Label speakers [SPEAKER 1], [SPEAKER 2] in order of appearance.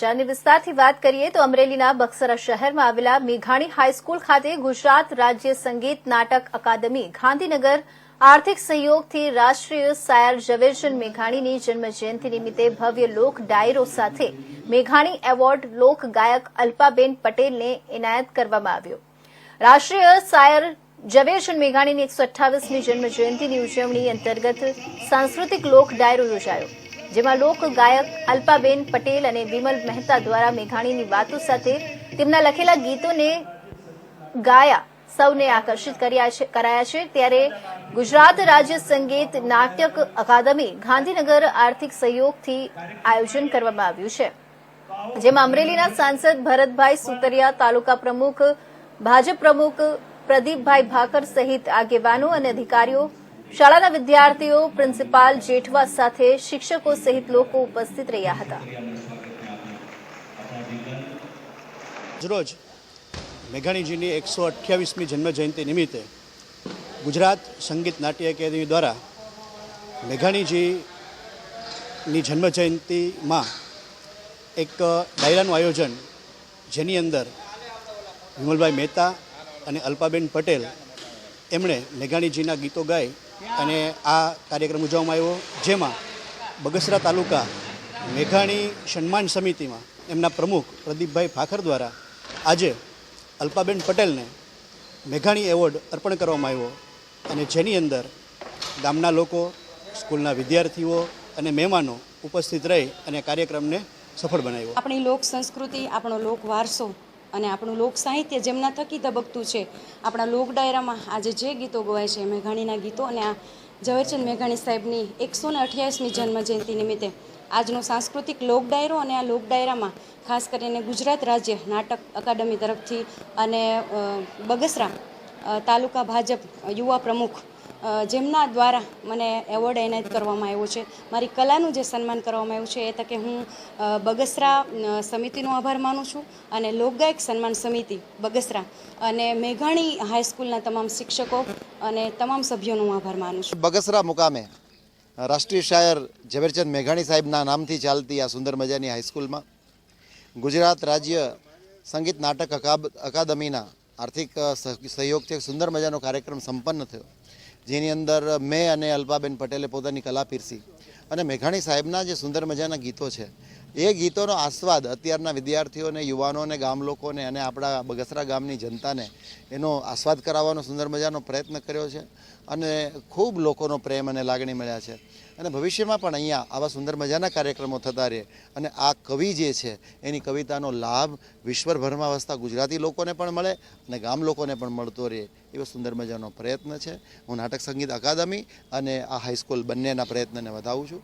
[SPEAKER 1] સમાચારની વિસ્તારથી વાત કરીએ તો અમરેલીના બક્સરા શહેરમાં આવેલા મેઘાણી હાઈસ્કૂલ ખાતે ગુજરાત રાજ્ય સંગીત નાટક અકાદમી ગાંધીનગર આર્થિક સહયોગથી રાષ્ટ્રીય સાયર ઝવેરચંદ મેઘાણીની જન્મજયંતિ નિમિત્તે ભવ્ય લોક ડાયરો સાથે મેઘાણી એવોર્ડ લોક ગાયક અલ્પાબેન પટેલને એનાયત કરવામાં આવ્યો. રાષ્ટ્રીય સાયર ઝવેરચંદ મેઘાણીની એકસો અઠ્ઠાવીસમી જન્મજયંતિની ઉજવણી અંતર્ગત સાંસ્કૃતિક લોક ડાયરો યોજાયો. જેમાં લોક ગાયક અલ્પાબેન પટેલ અને વિમલ મહેતા દ્વારા મેઘાણીની વાતો સાથે તેમના લખેલા ગીતોને ગાયા, સૌને આકર્ષિત કર્યા છે ત્યારે ગુજરાત રાજ્ય સંગીત નાટક અકાદમી ગાંધીનગર આર્થિક સહયોગથી આયોજન કરવામાં આવ્યું છે. જેમાં અમરેલીના સાંસદ ભરતભાઈ સુતરિયા, તાલુકા પ્રમુખ, ભાજપ પ્રમુખ પ્રદીપભાઈ ભાકર સહિત આગેવાનો અને અધિકારીઓ શાળાના વિદ્યાર્થીઓ, પ્રિન્સિપાલ જેઠવા સાથે શિક્ષકો સહિત લોકો ઉપસ્થિત રહ્યા હતા.
[SPEAKER 2] આજરોજ મેઘાણીજીની એકસો અઠ્યાવીસમી જન્મજયંતિ નિમિત્તે ગુજરાત સંગીત નાટ્ય એકેડમી દ્વારા મેઘાણીજીની જન્મજયંતિમાં એક ડાયરાનું આયોજન, જેની અંદર વિમલભાઈ મહેતા અને અલ્પાબેન પટેલ, એમણે મેઘાણીજીના ગીતો ગાઈ અને આ કાર્યક્રમ ઉજવવામાં આવ્યો, જેમાં બગસરા તાલુકા મેઘાણી સન્માન સમિતિમાં એમના પ્રમુખ પ્રદીપભાઈ ભાખર દ્વારા આજે અલ્પાબેન પટેલને મેઘાણી એવોર્ડ અર્પણ કરવામાં આવ્યો અને જેની અંદર ગામના લોકો, સ્કૂલના વિદ્યાર્થીઓ અને મહેમાનો ઉપસ્થિત રહી અને કાર્યક્રમને સફળ બનાવ્યો.
[SPEAKER 3] આપણી લોક સંસ્કૃતિ, આપણો લોક વારસો અને આપણું લોક સાહિત્ય જેમના થકી ધબકતું છે. આપણા લોક ડાયરામાં આજે જે ગીતો ગવાય છે મેઘાણીના ગીતો અને આ ઝવેરચંદ મેઘાણી સાહેબની એકસો ને અઠ્યાવીસમી જન્મજયંતિ નિમિત્તે આજનો સાંસ્કૃતિક લોક ડાયરો અને આ લોક ડાયરામાં ખાસ કરીને ગુજરાત રાજ્ય નાટક અકાદમી તરફથી અને બગસરા તાલુકા ભાજપ યુવા પ્રમુખ જેમના દ્વારા મને એવોર્ડ એનાયત કરવામાં આવ્યો છે. મારી કલાનું જે સન્માન કરવામાં આવ્યું છે એ તકે હું બગસરા સમિતિનો આભાર માનું છું અને લોકગાયક સન્માન સમિતિ બગસરા અને મેઘાણી હાઈસ્કૂલના તમામ શિક્ષકો અને તમામ સભ્યોનો હું આભાર માનું છું.
[SPEAKER 4] બગસરા મુકામે રાષ્ટ્રીય શાયર ઝવેરચંદ મેઘાણી સાહેબના નામથી ચાલતી આ સુંદર મજાની હાઈસ્કૂલમાં ગુજરાત રાજ્ય સંગીત નાટક અકાદમીના આર્થિક સહયોગથી એક સુંદર મજાનો કાર્યક્રમ સંપન્ન થયો. જેની અંદર મેં અને અલ્પાબેન પટેલે પોતાની કલા પીરસી. અને મેઘાણી સાહેબના જે સુંદર મજાના ગીતો છે એ ગીતોનો આસ્વાદ અત્યારના વિદ્યાર્થીઓને, યુવાનોને, ગામ લોકોને અને આપણા બગસરા ગામની જનતાને એનો આસ્વાદ કરાવવાનો સુંદર મજાનો પ્રયત્ન કર્યો છે અને ખૂબ લોકોનો પ્રેમ અને લાગણી મળ્યા છે. અને ભવિષ્યમાં પણ અહીંયા આવા સુંદર મજાના કાર્યક્રમો થતા રહે અને આ કવિ જે છે એની કવિતાનો લાભ વિશ્વભરમાં વસતા ગુજરાતી લોકોને પણ મળે અને ગામ લોકોને પણ મળતો રહે એવો સુંદર મજાનો પ્રયત્ન છે. હું નાટક સંગીત અકાદમી અને આ હાઈસ્કૂલ બંનેના પ્રયત્નને વધાવું છું.